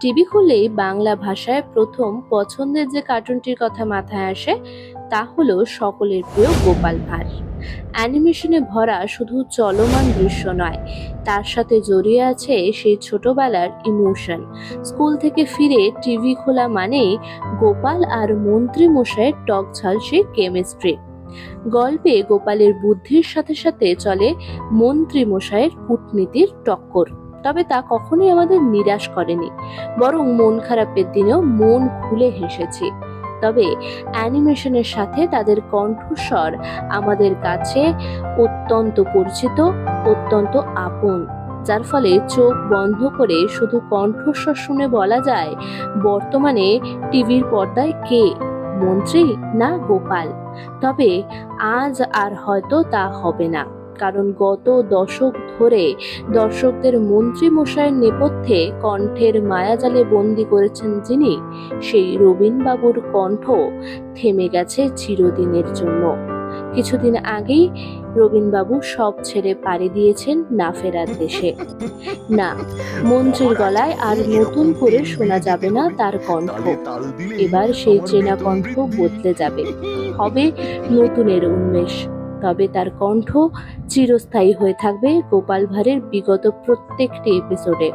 TV খুললেই বাংলা ভাষায় প্রথম পছন্দের যে কার্টুনটির কথা মাথায় আসে, তা হলো সকলের প্রিয় গোপাল ভাঁড়। অ্যানিমেশনে ভরা শুধু চলমান দৃশ্য নয়, তার সাথে জড়িয়ে আছে সেই ছোটবেলার ইমোশন। স্কুল থেকে ফিরে টিভি খোলা মানেই গোপাল আর মন্ত্রী মশাইয়ের টক ঝাল সেই কেমিস্ট্রি। গল্পে গোপালের বুদ্ধির সাথে সাথে চলে মন্ত্রী মশাইয়ের কূটনীতির টক্কর। তবে তা কখনোই আমাদের নিরাশ করেনি। বরং মন খারাপের দিনেও মন খুলে হেসেছি। তবে অ্যানিমেশনের সাথে তাদের কণ্ঠস্বর আমাদের কাছে অত্যন্ত পরিচিত, অত্যন্ত আপন, যার ফলে চোখ বন্ধ করে শুধু কণ্ঠস্বর শুনে বলা যায়, বর্তমানে টিভির পর্দায় কে? মন্ত্রী না গোপাল? তবে আজ আর হয়তো তা হবে না। কারণ গত দশক ধরে দর্শকদের মন্ত্রী মশাইয়ের নেপথ্যে কণ্ঠের মায়াজালে বন্দি করেছেন যিনি সেই রবীনবাবুর কণ্ঠ থেমে গেছে চিরদিনের জন্য। কিছুদিন আগেই রবীনবাবু সব ছেড়ে পাড়ি দিয়েছেন না ফেরার দেশে। না মন্ত্রীর গলায় আর নতুন করে শোনা যাবে না তার কণ্ঠ। এবার সেই চেনা কণ্ঠ বদলে যাবে। হবে নতুনের উন্মেষ। তবে তার কণ্ঠ চিরস্থায়ী হয়ে থাকবে গোপাল ভাঁড়ের বিগত প্রত্যেকটি এপিসোডে।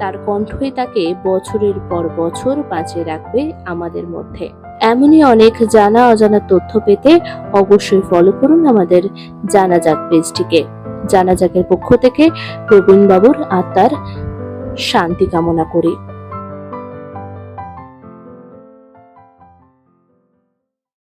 তার কণ্ঠই তাকে বছরের পর বছর বাঁচিয়ে রাখবে আমাদের মধ্যে। এমনই অনেক জানা অজানা তথ্য পেতে অবশ্যই ফলো করুন আমাদের জানা যাক পেজটিকে। জানা যাকের পক্ষ থেকে প্রবীণ বাবুর আত্মার শান্তি কামনা করি।